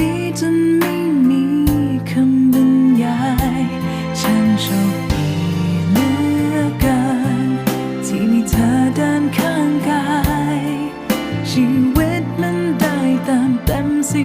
ดีจนไม่มีคำบรรยาย ฉันโชคดีเหลือเกิน ที่มีเธอเดินข้างกาย ชีวิตมันได้ตามเต็มสิ